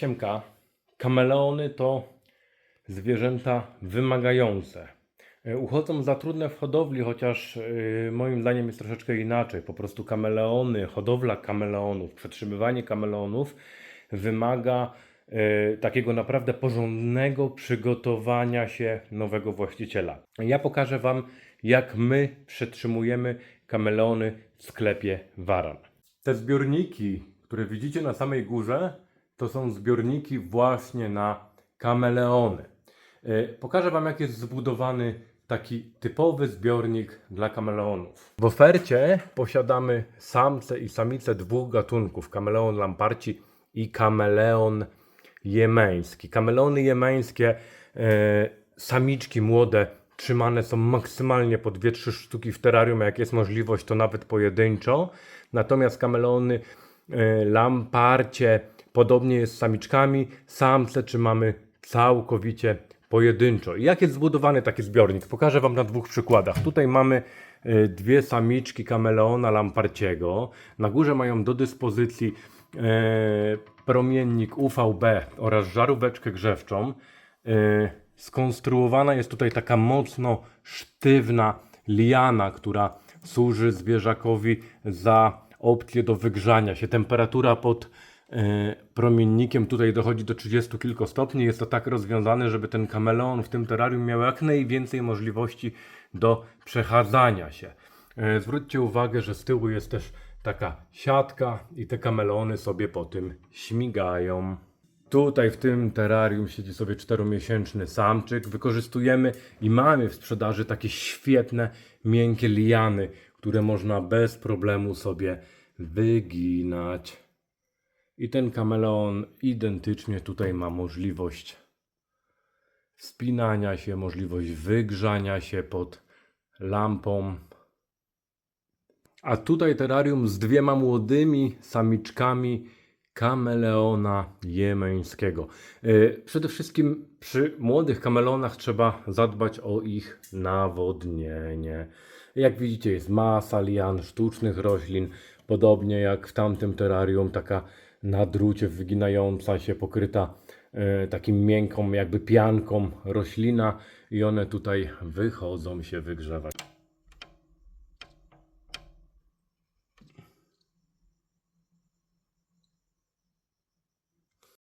Siemka. Kameleony to zwierzęta wymagające. E, Uchodzą za trudne w hodowli, chociaż e, moim zdaniem jest troszeczkę inaczej. Po prostu kameleony, hodowla kameleonów, przetrzymywanie kameleonów wymaga e, takiego naprawdę porządnego przygotowania się nowego właściciela. Ja pokażę Wam, jak my przetrzymujemy kameleony w sklepie Waran. Te zbiorniki, które widzicie na samej górze, to są zbiorniki właśnie na kameleony. E, Pokażę Wam, jak jest zbudowany taki typowy zbiornik dla kameleonów. W ofercie posiadamy samce i samice dwóch gatunków: kameleon lamparci i kameleon jemeński. Kameleony jemeńskie, e, samiczki młode, trzymane są maksymalnie po 2-3 sztuki w terrarium, jak jest możliwość, to nawet pojedynczo. Natomiast kameleony e, lamparcie, podobnie jest z samiczkami, samce trzymamy całkowicie pojedynczo. I jak jest zbudowany taki zbiornik? Pokażę Wam na dwóch przykładach. Tutaj mamy e, dwie samiczki kameleona lamparciego. Na górze mają do dyspozycji e, promiennik UVB oraz żaróweczkę grzewczą. E, skonstruowana jest tutaj taka mocno sztywna liana, która służy zwierzakowi za opcję do wygrzania się. Temperatura pod promiennikiem tutaj dochodzi do 30 kilku stopni. Jest to tak rozwiązane, żeby ten kameleon w tym terrarium miał jak najwięcej możliwości do przechadzania się. E, Zwróćcie uwagę, że z tyłu jest też taka siatka i te kameleony sobie po tym śmigają. Tutaj w tym terrarium siedzi sobie czteromiesięczny samczyk. Wykorzystujemy i mamy w sprzedaży takie świetne, miękkie liany, które można bez problemu sobie wyginać. I ten kameleon identycznie tutaj ma możliwość spinania się, możliwość wygrzania się pod lampą. A tutaj terrarium z dwiema młodymi samiczkami kameleona jemeńskiego. Yy, Przede wszystkim przy młodych kameleonach trzeba zadbać o ich nawodnienie. Jak widzicie jest masa lian, sztucznych roślin, podobnie jak w tamtym terrarium, taka na drucie wyginająca się, pokryta e, takim miękką jakby pianką roślina i one tutaj wychodzą się wygrzewać.